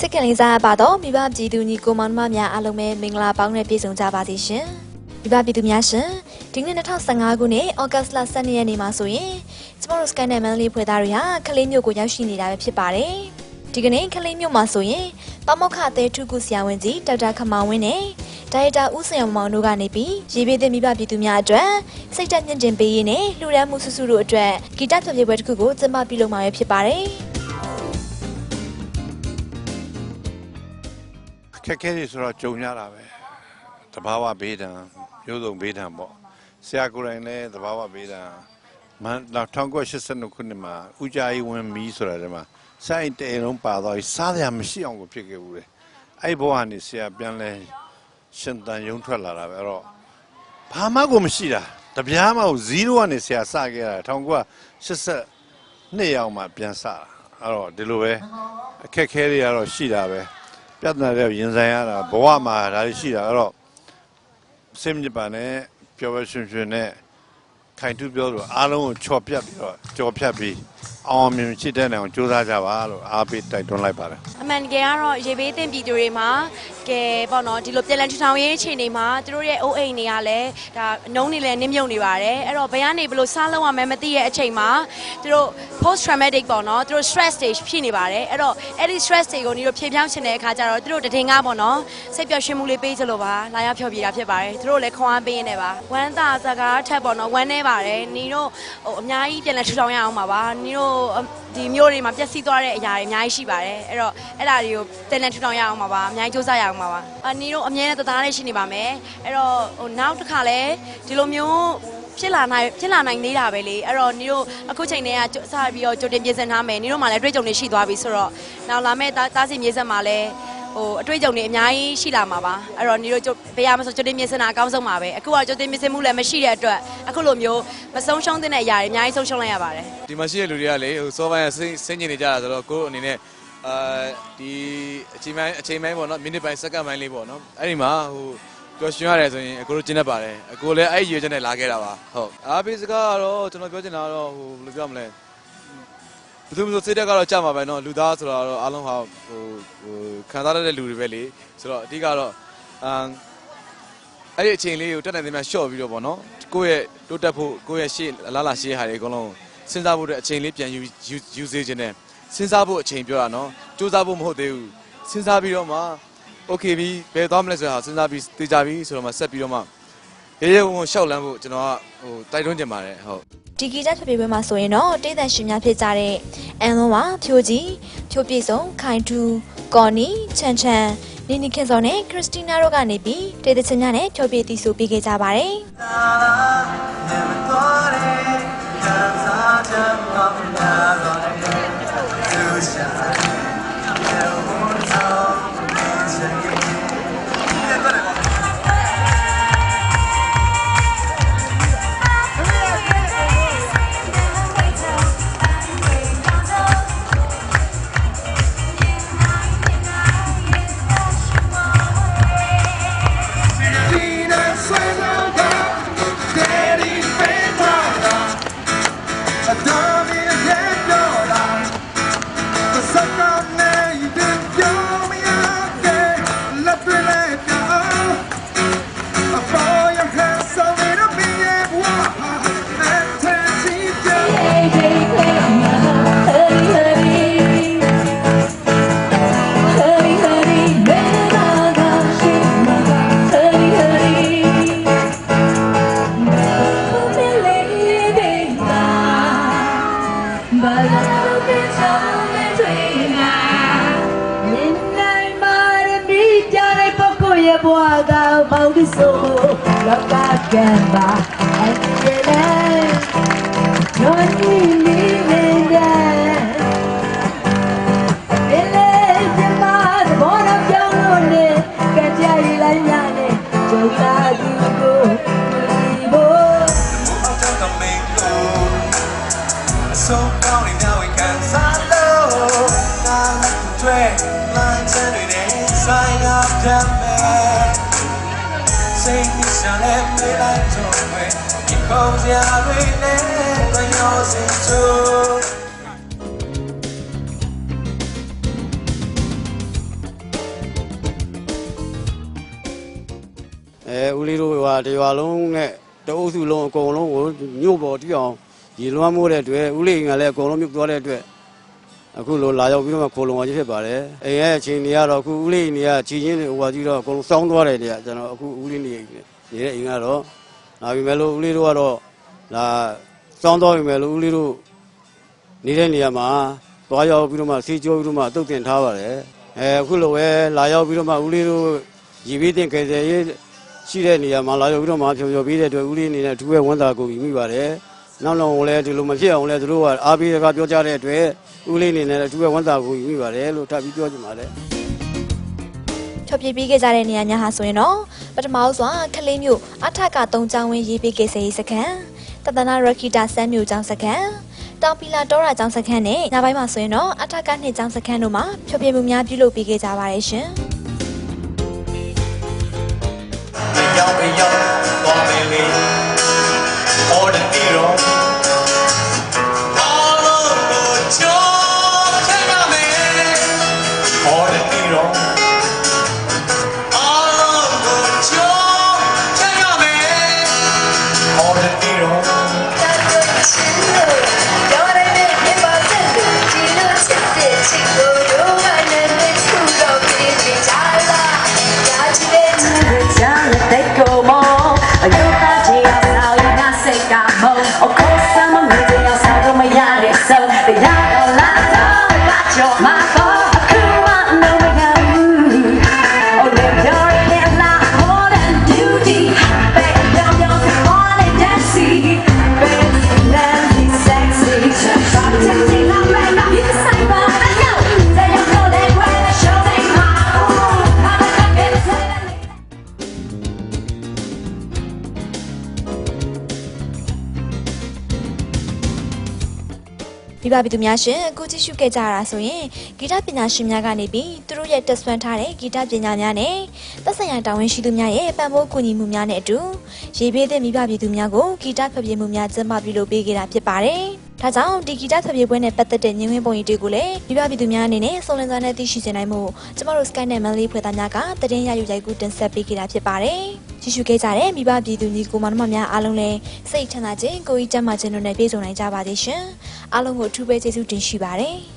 ချစ်ခင်လေးစားပါတော့မိဘပြည်သူညီကိုမောင်နှမများအားလုံးပဲမင်္ဂလာပေါင်းနဲ့ပြည့်စုံကြပါစေရှင်မိဘပြည်သူများရှင်ဒီနေ့2015ခုနှစ်ဩဂတ်စ်လ12ရက်နေ့မှာဆိုရင်ကျမတို့ Sky နဲ့ Manly ဖွဲ့သားတွေဟာခလေးမြို့ကိုရောက်ရှိနေတာပဲဖြစ်ပါတယ်ဒီကနေ့ခလေးမြို့မှာဆိုရင်ပမောက္ခသေးထုကုဆရာဝန်ကြီးဒေါက်တာခမောင်ဝင်းနဲ့ဒါရိုက်တာဦးစင်အောင်မောင်တို့ကနေပြီးရေပေးတဲ့မိဘပြည်သူများအတွက်စိတ်တက်မြင့်တင်ပေးရင်းနဲ့လှူဒန်းမှုစုစုတို့အတွက်ဂီတဖျော်ဖြေပွဲတစ်ခုကိုကျင်းပပြုလုပ်မှာပဲဖြစ်ပါတယ် ခက်ခဲတွေဆိုတော့ကြုံရတာပဲတဘာဝဘေးဒဏ်မျိုးစုံဘေးဒဏ်ပေါ့ဆရာကိုယ်တိုင်လည်းတဘာဝဘေးဒဏ်မန်တော့1982ခုနှစ်မှာဦးကြည်ဝင်မီးဆိုတာတည်းမှာစိုင်းတဲလုံးပါတော့စားရမရှိအောင်ကိုဖြစ်ခဲ့ဘူးလေအဲ့ဘဝကနေဆရာပြန်လဲရှင်တန်ရုံထွက်လာတာပဲအဲ့တော့ဘာမှကိုမရှိတာတပြားမှကို0ကနေဆရာစခဲ့တာ1982ရောက်မှပြန်စတာအဲ့တော့ဒီလိုပဲအခက်ခဲတွေကတော့ရှိတာပဲ ပြဿနာတွေရင်ဆိုင်ရတာဘဝမှာဒါတွေရှိတာအဲ့တော့စိတ်မြစ်ပါနဲ့ပျော်ပျော်ရွှင်ရွှင်နဲ့ခိုင်တူးပြောလို့အားလုံးကိုချော်ပြတ်ပြီးတော့ကြော်ဖြတ်ပြီး အောင်အောင်မြင်မြင်ချစ်တဲ့နိုင်အောင်ကြိုးစားကြပါလို့အားပေးတိုက်တွန်းလိုက်ပါတယ်အမှန်တကယ်ကတော့ရေဘေးတင်ပြည်သူတွေမှာကဲပေါ့နော်ဒီလိုပြည်လန်ထူထောင်ရေးအခြေအနေမှာသူတို့ရဲ့အိုးအိမ်တွေကလည်းဒါအနှုံးနေလည်းနစ်မြုပ်နေပါတယ်အဲ့တော့ဘယ်ကနေဘယ်လိုစားလုံးရမယ်မသိရဲ့အချိန်မှာသူတို့ post traumatic ပေါ့နော်သူတို့ stress stage ဖြစ်နေပါတယ်အဲ့တော့အဲ့ဒီ stress တွေကိုဒီလိုဖြေပြောင်းချင်တဲ့အခါကျတော့သူတို့တည်ငါပေါ့နော်စိတ်ပျော်ရွှင်မှုလေးပေးကြလို့ပါလာရောက်ဖျော်ဖြေတာဖြစ်ပါတယ်သူတို့လည်းခွန်အားပေးနေပါဝမ်းသာစကားထက်ပေါ့နော်ဝမ်းနေပါတယ်နီတို့ဟိုအများကြီးပြည်လန်ထူထောင်ရအောင်ပါပါနီတို့ဒီမျိုးတွေမှာပျက်စီးသွားတဲ့အရာတွေအများကြီးရှိပါတယ်အဲ့တော့အဲ့ဒါတွေကိုပြည်လန်ထူထောင်ရအောင်ပါပါအများကြီးစူးစမ်းရအောင်ပါပါအနီတို့အမြဲတမ်းတရားနဲ့ရှိနေပါမယ်အဲ့တော့ဟိုနောက်တစ်ခါလဲဒီလိုမျိုးဖြစ်လာနိုင်ဖြစ်လာနိုင်သေးတာပဲလေအဲ့တော့ညီတို့အခုချိန်တည်းကစပြီးတော့ကြိုတင်ပြင်ဆင်ထားမယ်ညီတို့မှလည်းအတွေ့အကြုံတွေရှိသွားပြီဆိုတော့နောက်လာမယ့်တားစီမြေဆက်မှာလည်း ဟိုအတွေ့အကြုံတွေအများကြီးရှိလာမှာပါအဲ့တော့ညီတို့ဘယ်ရမဆိုကြိုတင်ပြင်ဆင်တာအကောင်းဆုံးပါပဲအခုကကြိုတင်ပြင်ဆင်မှုလည်းမရှိတဲ့အတွက်အခုလိုမျိုးမဆုံးရှုံးတဲ့အရာတွေအများကြီးဆုံးရှုံးလိုက်ရပါတယ်ဒီမှာရှိတဲ့လူတွေကလေဟိုစောပိုင်းကစိတ်စိတ်ညစ်နေကြတာဆိုတော့ကိုယ့်အနေနဲ့အာဒီအချိန်ပိုင်းအချိန်ပိုင်းပေါ့နော်မိနစ်ပိုင်းစက္ကန့်ပိုင်းလေးပေါ့နော်အဲ့ဒီမှာဟိုပျော်ရွှင်ရတယ်ဆိုရင်အကိုတို့ကျင်းတတ်ပါတယ်အကိုလည်းအဲ့ဒီရွေးချက်နဲ့လာခဲ့တာပါဟုတ်အားပေးစကားကတော့ကျွန်တော်ပြောချင်တာကတော့ဟိုဘယ်လိုပြောမလဲ ဘယ်သူမှမဆိုစိတ်တက်ကတော့ကြာမှာပဲเนาะလူသားဆိုတော့အားလုံးဟာဟိုဟိုခံစားရတဲ့လူတွေပဲလေဆိုတော့အဓိကတော့အမ်အဲ့ဒီအချိန်လေးကိုတက်နိုင်သမျှရှော့ပြီးတော့ပေါ့နော်ကိုယ့်ရဲ့တိုးတက်ဖို့ကိုယ့်ရဲ့ရှေ့အလားလာရှေ့ဟာတွေအကုန်လုံးစဉ်းစားဖို့အတွက်အချိန်လေးပြန်ယူယူယူစေခြင်းနဲ့စဉ်းစားဖို့အချိန်ပြောတာနော်စူးစမ်းဖို့မဟုတ်သေးဘူးစဉ်းစားပြီးတော့မှ okay ပြီဘယ်သွားမလဲဆိုတာစဉ်းစားပြီးသိကြပြီဆိုတော့မှဆက်ပြီးတော့မှ ရေရေဝုံဝုံရှောက်လန်းဖို့ကျွန်တော်ကဟိုတိုက်တွန်းချင်ပါတယ်ဟုတ်ဒီဂီတဖျော်ဖြေပွဲမှာဆိုရင်တော့တေးသန်ရှင်များဖြစ်ကြတဲ့အန်လုံးဝဖြိုကြီးဖြိုပြည့်စုံခိုင်ထူကော်နီချန်ချန်နီနီခင်စောနဲ့ခရစ်စတီနာတို့ကနေပြီးတေးသချင်းများနဲ့ဖြောပြသီးဆိုပေးခဲ့ကြပါတယ် ဘွားကပေါင်းပြီးဆိုလောကကံပါ ကောင်းစရာတွေနဲ့မရောစင်ချူအဲဦးလေးတို့ဟာတရွာလုံးနဲ့တအုပ်စုလုံးအကုန်လုံးကိုမြို့ပေါ်တိအောင်ရေလွှမ်းမိုးတဲ့အတွက်ဦးလေးကလည်းအကုန်လုံးမြို့သွားတဲ့အတွက်အခုလိုလာရောက်ပြီးတော့ခိုလုံအောင်ကြီးဖြစ်ပါတယ်။အိမ်ရဲ့အချိန်တွေကတော့အခုဦးလေးနေရချီချင်းတွေဟိုပါကြီးတော့အကုန်လုံးစောင်းသွားတယ်နေရကျွန်တော်အခုဦးလေးနေနေတဲ့အိမ်ကတော့ လာပြီမဲ့လို့ဦးလေးတို့ကတော့လာစောင်းသွားပြီမဲ့လို့ဦးလေးတို့နေတဲ့နေရာမှာသွားရောက်ပြီးတော့မှစီးကျိုးပြီးတော့မှတုတ်တင်ထားပါတယ်အဲအခုလိုပဲလာရောက်ပြီးတော့မှဦးလေးတို့ရည်ပြီးတင်ကြယ်ရေးရှိတဲ့နေရာမှာလာရောက်ပြီးတော့မှဖြော်ဖြော်ပြီးတဲ့အတွက်ဦးလေးအနေနဲ့အထူးပဲဝန်တာကိုယူမိပါတယ်နောက်တော့လည်းဒီလိုမဖြစ်အောင်လည်းသူတို့ကအားပေးစကားပြောကြတဲ့အတွက်ဦးလေးအနေနဲ့အထူးပဲဝန်တာကိုယူမိပါတယ်လို့ထပ်ပြီးပြောချင်ပါတယ် ဖြောပြပေးခဲ့ကြတဲ့နေရာများဟာဆိုရင်တော့ပထမဦးစွာခလေးမျိုးအထက်က3ချောင်းဝင်းရေးပေးခဲ့စေစခန်းတသနာရခိတာစမ်းမျိုးကျောင်းစခန်းတောင်ပီလာတောရာကျောင်းစခန်းနဲ့ညပိုင်းမှာဆိုရင်တော့အထက်ကနှစ်ကျောင်းစခန်းတို့မှာဖြောပြမှုများပြုလုပ်ပေးခဲ့ကြပါတယ်ရှင်ရောက်ပြီရောက်သွားမယ်လေ All the hero All しょう。 မိဘပြည်သူများရှင်အခုကြည့်ရှုခဲ့ကြရတာဆိုရင်ဂီတပညာရှင်များကနေပြီးသူတို့ရဲ့တက်ဆွမ်းထားတဲ့ဂီတပညာများနဲ့သက်ဆိုင်ရာတာဝန်ရှိသူများရဲ့ပံ့ပိုးကူညီမှုများနဲ့အတူရေပေးတဲ့မိဘပြည်သူများကိုဂီတဖျက်ပြမှုများကျင်းပပြုလုပ်ပေးခဲ့တာဖြစ်ပါတယ်။ဒါကြောင့်ဒီဂီတဖျက်ပြပွဲနဲ့ပတ်သက်တဲ့ညင်ဝင်းပုံရိပ်တွေကိုလည်းမိဘပြည်သူများအနေနဲ့စုံလင်စွာနဲ့သိရှိစေနိုင်မှုကျမတို့ Sky နဲ့ Manly ဖွဲ့သားများကတည်င်းရယူရိုက်ကူးတင်ဆက်ပေးခဲ့တာဖြစ်ပါတယ်။ ကြည့်ရှုခဲ့ကြတဲ့မိဘပြည်သူညီကိုမောင်နှမများအားလုံးလည်းစိတ်ချမ်းသာခြင်းကိုယ်ကြီးကျန်းမာခြင်းတို့နဲ့ပြည့်စုံနိုင်ကြပါစေရှင်။အားလုံးကိုအထူးပဲကျေးဇူးတင်ရှိပါတယ်။